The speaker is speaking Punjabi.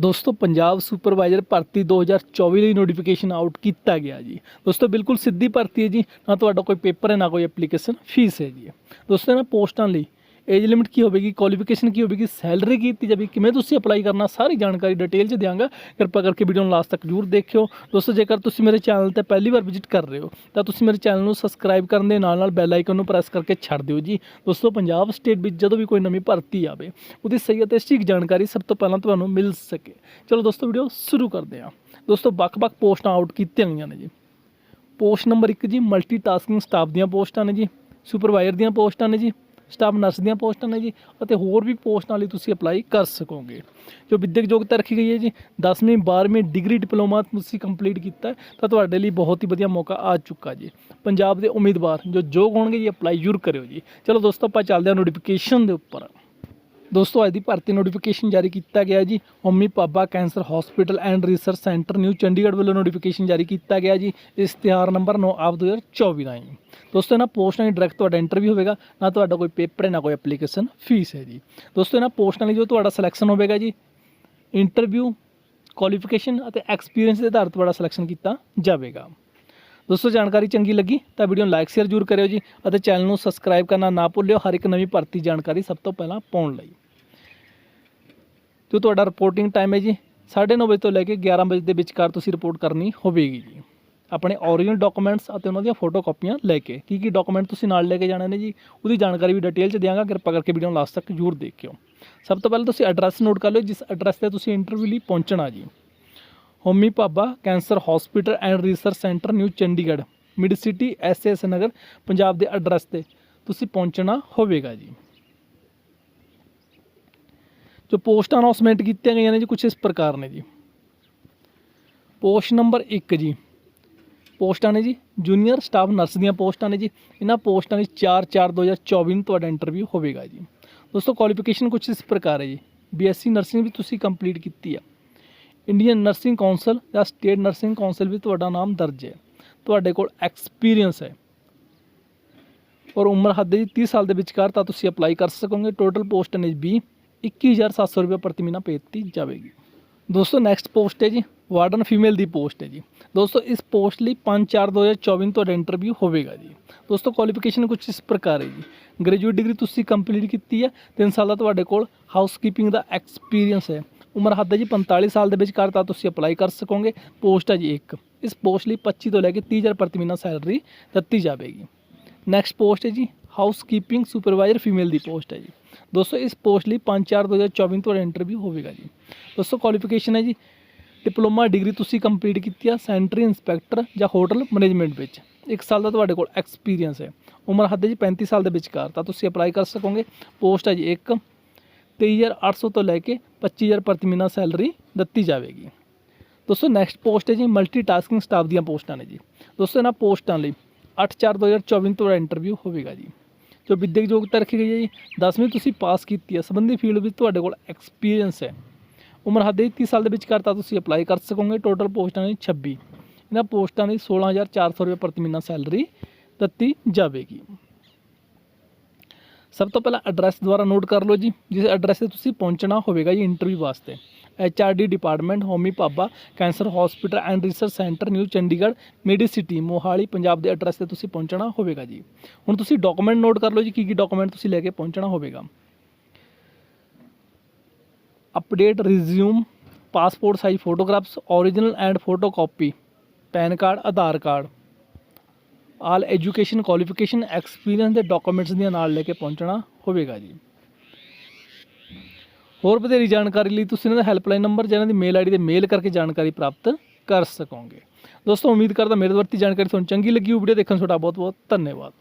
ਦੋਸਤੋ, ਪੰਜਾਬ ਸੁਪਰਵਾਈਜ਼ਰ ਭਰਤੀ 2024 ਲਈ ਨੋਟੀਫਿਕੇਸ਼ਨ ਆਊਟ ਕੀਤਾ ਗਿਆ ਜੀ। ਦੋਸਤੋ, ਬਿਲਕੁਲ ਸਿੱਧੀ ਭਰਤੀ ਹੈ ਜੀ। ਨਾ ਤੁਹਾਡਾ ਕੋਈ ਪੇਪਰ ਹੈ, ਨਾ ਕੋਈ ਐਪਲੀਕੇਸ਼ਨ ਫੀਸ ਹੈ ਜੀ। ਦੋਸਤੋ ਨਾ ਪੋਸਟਾਂ ਲਈ ਏਜ ਲਿਮਿਟ ਕੀ ਹੋਵੇਗੀ ਕੁਆਲੀਫਿਕੇਸ਼ਨ ਕੀ ਹੋਵੇਗੀ ਸੈਲਰੀ ਕੀ ਦਿੱਤੀ ਜਾਵੇਗੀ, ਕਿਵੇਂ ਤੁਸੀਂ ਅਪਲਾਈ ਕਰਨਾ, ਸਾਰੀ ਜਾਣਕਾਰੀ ਡਿਟੇਲ 'ਚ ਦਿਆਂਗਾ। ਕਿਰਪਾ ਕਰਕੇ ਵੀਡੀਓ ਨੂੰ ਲਾਸਟ ਤੱਕ ਜ਼ਰੂਰ ਦੇਖਿਓ। ਦੋਸਤੋ, ਜੇਕਰ ਤੁਸੀਂ ਮੇਰੇ ਚੈਨਲ ਤੇ ਪਹਿਲੀ ਵਾਰ ਵਿਜ਼ਿਟ ਕਰ ਰਹੇ ਹੋ, ਤਾਂ ਤੁਸੀਂ ਮੇਰੇ ਚੈਨਲ ਨੂੰ ਸਬਸਕ੍ਰਾਈਬ ਕਰਨ ਦੇ ਨਾਲ ਨਾਲ ਬੈਲ ਆਈਕਨ ਨੂੰ ਪ੍ਰੈਸ ਕਰਕੇ ਛੱਡ ਦਿਓ ਜੀ। ਦੋਸਤੋ, ਪੰਜਾਬ ਸਟੇਟ ਵਿੱਚ ਜਦੋਂ ਵੀ ਕੋਈ ਨਵੀਂ ਭਰਤੀ ਆਵੇ, ਉਹਦੀ ਸਹੀ ਅਤੇ ਸਟੀਕ ਜਾਣਕਾਰੀ ਸਭ ਤੋਂ ਪਹਿਲਾਂ ਤੁਹਾਨੂੰ ਮਿਲ ਸਕੇ। ਚਲੋ ਦੋਸਤੋ ਵੀਡੀਓ ਸ਼ੁਰੂ ਕਰਦੇ ਹਾਂ। ਦੋਸਤੋ, ਵੱਖ-ਵੱਖ ਪੋਸਟਾਂ ਆਊਟ ਕੀਤੀਆਂ ਗਈਆਂ ਨੇ ਜੀ। ਪੋਸਟ ਨੰਬਰ 1 ਜੀ ਮਲਟੀਟਾਸਕਿੰਗ ਸਟਾਫ ਦੀਆਂ ਪੋਸਟਾਂ ਨੇ ਜੀ ਸੁਪਰਵਾਈਜ਼ਰ ਦੀਆਂ ਪੋਸਟਾਂ ਨੇ ਜੀ ਸਟਾਫ ਨਰਸ ਦੀਆਂ ਪੋਸਟਾਂ ਨੇ ਜੀ ਅਤੇ ਹੋਰ ਵੀ ਪੋਸਟਾਂ ਲਈ ਤੁਸੀਂ ਅਪਲਾਈ ਕਰ ਸਕੋਗੇ। ਜੋ ਵਿਦਿਅਕ ਯੋਗਤਾ ਰੱਖੀ ਗਈ ਹੈ ਜੀ 10ਵੀਂ 12ਵੀਂ ਡਿਗਰੀ ਡਿਪਲੋਮਾ ਤੁਸੀਂ ਕੰਪਲੀਟ ਕੀਤਾ ਤਾਂ ਤੁਹਾਡੇ ਲਈ ਬਹੁਤ ਹੀ ਵਧੀਆ ਮੌਕਾ ਆ ਚੁੱਕਾ ਜੀ। ਪੰਜਾਬ ਦੇ ਉਮੀਦਵਾਰ ਜੋ ਯੋਗ ਹੋਣਗੇ ਜੀ, ਅਪਲਾਈ ਜ਼ਰੂਰ ਕਰਿਓ ਜੀ। ਚਲੋ ਦੋਸਤੋ, ਆਪਾਂ ਚੱਲਦੇ ਹਾਂ ਨੋਟੀਫਿਕੇਸ਼ਨ ਦੇ ਉੱਪਰ। ਦੋਸਤੋ, ਅੱਜ ਦੀ ਭਰਤੀ ਨੋਟੀਫਿਕੇਸ਼ਨ ਜਾਰੀ ਕੀਤਾ ਗਿਆ ਜੀ। Homi Bhabha cancer hospital and research centre new Chandigarh ਵੱਲੋਂ ਨੋਟੀਫਿਕੇਸ਼ਨ ਜਾਰੀ ਕੀਤਾ ਗਿਆ ਜੀ। ਇਸ਼ਤਿਹਾਰ ਨੰਬਰ 9 ਆਪ 2024 ਦਾ ਜੀ। ਦੋਸਤੋ, ਇਹਨਾਂ ਪੋਸਟਾਂ ਲਈ ਡਾਇਰੈਕਟ ਤੁਹਾਡਾ ਇੰਟਰਵਿਊ ਹੋਵੇਗਾ। ਨਾ ਤੁਹਾਡਾ ਕੋਈ ਪੇਪਰ ਹੈ ਨਾ ਕੋਈ ਐਪਲੀਕੇਸ਼ਨ ਫੀਸ ਹੈ ਜੀ। ਦੋਸਤੋ, ਇਹਨਾਂ ਪੋਸਟਾਂ ਲਈ ਜੋ ਤੁਹਾਡਾ ਸਿਲੈਕਸ਼ਨ ਹੋਵੇਗਾ ਜੀ ਇੰਟਰਵਿਊ ਕੁਆਲੀਫਿਕੇਸ਼ਨ ਅਤੇ ਐਕਸਪੀਰੀਅੰਸ ਦੇ ਆਧਾਰ ਤੇ ਤੁਹਾਡਾ ਸਿਲੈਕਸ਼ਨ ਕੀਤਾ ਜਾਵੇਗਾ। ਦੋਸਤੋ, ਜਾਣਕਾਰੀ ਚੰਗੀ ਲੱਗੀ ਤਾਂ ਵੀਡੀਓ ਨੂੰ ਲਾਈਕ ਸ਼ੇਅਰ ਜ਼ਰੂਰ ਕਰਿਓ ਜੀ ਅਤੇ ਚੈਨਲ ਨੂੰ ਸਬਸਕ੍ਰਾਈਬ ਕਰਨਾ ਨਾ ਭੁੱਲਿਓ। ਹਰ ਇੱਕ ਨਵੀਂ ਭਰਤੀ ਜਾਣਕਾਰੀ ਸਭ ਤੋਂ ਪਹਿਲਾਂ ਪਾਉਣ ਲਈ। ਜੋ ਤੁਹਾਡਾ ਰਿਪੋਰਟਿੰਗ ਟਾਈਮ ਹੈ ਜੀ 9:30 ਵਜੇ ਤੋਂ ਲੈ ਕੇ 11 ਵਜੇ ਦੇ ਵਿਚਕਾਰ ਤੁਸੀਂ ਰਿਪੋਰਟ ਕਰਨੀ ਹੋਵੇਗੀ ਜੀ। ਆਪਣੇ ਓਰੀਜਨਲ ਡਾਕੂਮੈਂਟਸ ਅਤੇ ਉਹਨਾਂ ਦੀਆਂ ਫੋਟੋ ਕਾਪੀਆਂ ਲੈ ਕੇ ਕੀ ਕੀ ਡਾਕੂਮੈਂਟ ਤੁਸੀਂ ਨਾਲ ਲੈ ਕੇ ਜਾਣੇ ਨੇ ਜੀ, ਉਹਦੀ ਜਾਣਕਾਰੀ ਵੀ ਡਿਟੇਲ 'ਚ ਦਿਆਂਗਾ, ਕਿਰਪਾ ਕਰਕੇ ਵੀਡੀਓ ਨੂੰ ਲਾਸਟ ਤੱਕ ਜ਼ਰੂਰ ਦੇਖਿਓ। ਸਭ ਤੋਂ ਪਹਿਲਾਂ ਤੁਸੀਂ ਐਡਰੈਸ ਨੋਟ ਕਰ ਲਓ, ਜਿਸ ਐਡਰੈਸ ਤੇ ਤੁਸੀਂ ਇੰਟਰਵਿਊ ਲਈ ਪਹੁੰਚਣਾ ਜੀ। Homi Bhabha cancer hospital and research centre new Chandigarh mid city SS Nagar, Punjab ਦੇ ਐਡਰੈਸ ਤੇ ਤੁਸੀਂ ਪਹੁੰਚਣਾ ਹੋਵੇਗਾ ਜੀ। ਜੋ ਪੋਸਟ ਅਨਾਉਂਸਮੈਂਟ ਕੀਤੀਆਂ ਗਈਆਂ ਨੇ ਜੀ ਕੁਝ ਇਸ ਪ੍ਰਕਾਰ ਨੇ ਜੀ। ਪੋਸਟ ਨੰਬਰ 1 ਜੀ। ਪੋਸਟਾਂ ਨੇ ਜੀ, ਜੂਨੀਅਰ ਸਟਾਫ ਨਰਸ ਦੀਆਂ ਪੋਸਟਾਂ ਨੇ ਜੀ। ਇਹਨਾਂ ਪੋਸਟਾਂ ਲਈ 4/4/2024 ਨੂੰ ਤੁਹਾਡਾ ਇੰਟਰਵਿਊ ਹੋਵੇਗਾ ਜੀ। ਦੋਸਤੋ ਕੁਆਲੀਫਿਕੇਸ਼ਨ ਕੁਝ ਇਸ ਪ੍ਰਕਾਰ ਹੈ ਜੀ। ਬੀਐਸਸੀ ਨਰਸਿੰਗ ਵੀ ਤੁਸੀਂ ਕੰਪਲੀਟ ਕੀਤੀ ਆ। ਇੰਡੀਅਨ ਨਰਸਿੰਗ ਕਾਉਂਸਲ ਜਾਂ ਸਟੇਟ ਨਰਸਿੰਗ ਕਾਉਂਸਲ ਵੀ ਤੁਹਾਡਾ ਨਾਮ ਦਰਜ ਹੈ। ਤੁਹਾਡੇ ਕੋਲ ਐਕਸਪੀਰੀਅੰਸ ਹੈ। ਔਰ ਉਮਰ ਹੱਦ ਜੀ 30 ਸਾਲ ਦੇ ਵਿਚਕਾਰ ਤਾਂ ਤੁਸੀਂ ਅਪਲਾਈ ਕਰ ਸਕੋਗੇ। ਟੋਟਲ ਪੋਸਟ ਨੇ 20 21700 ਰੁਪਏ ਪ੍ਰਤੀ ਮਹੀਨਾ ਪੇ ਦਿੱਤੀ ਜਾਵੇਗੀ। ਦੋਸਤੋ ਨੈਕਸਟ ਪੋਸਟ ਹੈ ਜੀ ਵਾਰਡਨ ਫੀਮੇਲ ਦੀ ਪੋਸਟ ਹੈ ਜੀ। ਦੋਸਤੋ, ਇਸ ਪੋਸਟ ਲਈ 5/4/2024 ਨੂੰ ਤੁਹਾਡਾ ਇੰਟਰਵਿਊ ਹੋਵੇਗਾ ਜੀ। ਦੋਸਤੋ ਕੁਆਲੀਫਿਕੇਸ਼ਨ ਕੁਝ ਇਸ ਪ੍ਰਕਾਰ ਹੈ ਜੀ। ਗ੍ਰੈਜੂਏਟ ਡਿਗਰੀ ਤੁਸੀਂ ਕੰਪਲੀਟ ਕੀਤੀ ਹੈ 3 ਸਾਲ ਦਾ ਤੁਹਾਡੇ ਕੋਲ ਹਾਊਸਕੀਪਿੰਗ ਦਾ ਐਕਸਪੀਰੀਅੰਸ ਹੈ। ਉਮਰ ਹੱਦ ਹੈ ਜੀ 45 ਸਾਲ ਦੇ ਵਿਚਕਾਰ ਤਾਂ ਤੁਸੀਂ ਅਪਲਾਈ ਕਰ ਸਕੋਗੇ। ਪੋਸਟ ਹੈ ਜੀ ਇੱਕ। ਇਸ ਪੋਸਟ ਲਈ 25 ਤੋਂ ਲੈ ਕੇ 30000 ਪ੍ਰਤੀ ਮਹੀਨਾ ਸੈਲਰੀ ਦਿੱਤੀ ਜਾਵੇਗੀ। ਨੈਕਸਟ ਪੋਸਟ ਹੈ ਜੀ ਹਾਊਸਕੀਪਿੰਗ ਸੁਪਰਵਾਈਜ਼ਰ ਫੀਮੇਲ ਦੀ ਪੋਸਟ ਹੈ ਜੀ। ਦੋਸਤੋ, ਇਸ ਪੋਸਟ ਲਈ 5/4/2024 ਨੂੰ ਤੁਹਾਡਾ ਇੰਟਰਵਿਊ ਹੋਵੇਗਾ ਜੀ। ਦੋਸਤੋ ਕੁਆਲੀਫਿਕੇਸ਼ਨ ਹੈ ਜੀ। ਡਿਪਲੋਮਾ ਡਿਗਰੀ ਤੁਸੀਂ ਕੰਪਲੀਟ ਕੀਤੀ ਆ ਸੈਂਟਰੀ ਇੰਸਪੈਕਟਰ ਜਾਂ ਹੋਟਲ ਮੈਨੇਜਮੈਂਟ ਵਿੱਚ। ਇੱਕ ਸਾਲ ਦਾ ਤੁਹਾਡੇ ਕੋਲ ਐਕਸਪੀਰੀਅੰਸ ਹੈ। ਉਮਰ ਹੱਦ ਜੀ 35 ਸਾਲ ਦੇ ਵਿਚਕਾਰ। ਤਾਂ ਤੁਸੀਂ ਅਪਲਾਈ ਕਰ ਸਕੋਗੇ। ਪੋਸਟ ਹੈ ਜੀ ਇੱਕ 23800 ਤੋਂ ਲੈ ਕੇ 25000 ਪ੍ਰਤੀ ਮਹੀਨਾ ਸੈਲਰੀ ਦਿੱਤੀ ਜਾਵੇਗੀ। ਦੋਸਤੋ ਨੈਕਸਟ ਪੋਸਟ ਹੈ ਜੀ ਮਲਟੀਟਾਸਕਿੰਗ ਸਟਾਫ ਦੀਆਂ ਪੋਸਟਾਂ ਨੇ ਜੀ। ਦੋਸਤੋ, ਇਹਨਾਂ ਪੋਸਟਾਂ ਲਈ 8/4/2024 ਨੂੰ ਤੁਹਾਡਾ ਇੰਟਰਵਿਊ ਹੋਵੇਗਾ ਜੀ। ਜੋ ਵਿੱਦਿਅਕ ਯੋਗਤਾ ਰੱਖੀ ਗਈ ਹੈ ਜੀ। 10ਵੀਂ ਤੁਸੀਂ ਪਾਸ ਕੀਤੀ ਹੈ। ਸੰਬੰਧੀ ਫੀਲਡ ਵਿੱਚ ਤੁਹਾਡੇ ਕੋਲ ਐਕਸਪੀਰੀਅੰਸ ਹੈ। ਉਮਰ ਹੱਦ ਹੈ 30 ਸਾਲ ਦੇ ਵਿੱਚ ਕਰਤਾ ਤੁਸੀਂ ਅਪਲਾਈ ਕਰ ਸਕੋਗੇ। ਟੋਟਲ ਪੋਸਟਾਂ ਨੇ 26 ਇਹਨਾਂ ਪੋਸਟਾਂ ਲਈ 16400 ਰੁਪਏ ਪ੍ਰਤੀ ਮਹੀਨਾ ਸੈਲਰੀ ਦਿੱਤੀ ਜਾਵੇਗੀ। ਸਭ ਤੋਂ ਪਹਿਲਾਂ ਐਡਰੈਸ ਦੁਆਰਾ ਨੋਟ ਕਰ ਲਓ ਜੀ, ਜਿਸ ਐਡਰੈਸ ਤੇ ਤੁਸੀਂ ਪਹੁੰਚਣਾ ਹੋਵੇਗਾ ਜੀ ਇੰਟਰਵਿਊ ਵਾਸਤੇ। D department Homi Bhabha cancer hospital and research centre new Chandigarh medicity Mohali Punjab ਦੇ ਐਡਰੈਸ ਤੇ ਤੁਸੀਂ ਪਹੁੰਚਣਾ ਹੋਵੇਗਾ ਜੀ। ਹੁਣ ਤੁਸੀਂ ਡਾਕੂਮੈਂਟ ਨੋਟ ਕਰ ਲਓ ਜੀ ਕੀ ਕੀ ਡਾਕੂਮੈਂਟ ਤੁਸੀਂ ਲੈ ਕੇ ਪਹੁੰਚਣਾ ਹੋਵੇਗਾ। Update resume passport size photographs origignal and photocopy pan card Aadhaar card all education qualification experience ਦੇ ਡਾਕੂਮੈਂਟਸ ਦੀਆਂ ਨਾਲ ਲੈ ਕੇ ਪਹੁੰਚਣਾ ਹੋਵੇਗਾ ਜੀ। ਹੋਰ ਵਧੇਰੀ ਜਾਣਕਾਰੀ ਲਈ ਤੁਸੀਂ ਇਹਨਾਂ ਦਾ ਹੈਲਪਲਾਈਨ ਨੰਬਰ ਜਾਂ ਇਹਨਾਂ ਦੀ ਮੇਲ ਆਈਡੀ ਤੇ ਮੇਲ ਕਰਕੇ ਜਾਣਕਾਰੀ ਪ੍ਰਾਪਤ ਕਰ ਸਕੋਗੇ। ਦੋਸਤੋ, ਉਮੀਦ ਕਰਦਾ ਮੇਰੇ ਵਰਤੀ ਜਾਣਕਾਰੀ ਤੁਹਾਨੂੰ ਚੰਗੀ ਲੱਗੀ ਵੀਡੀਓ ਦੇਖਣ ਤੁਹਾਡਾ ਬਹੁਤ ਬਹੁਤ ਧੰਨਵਾਦ।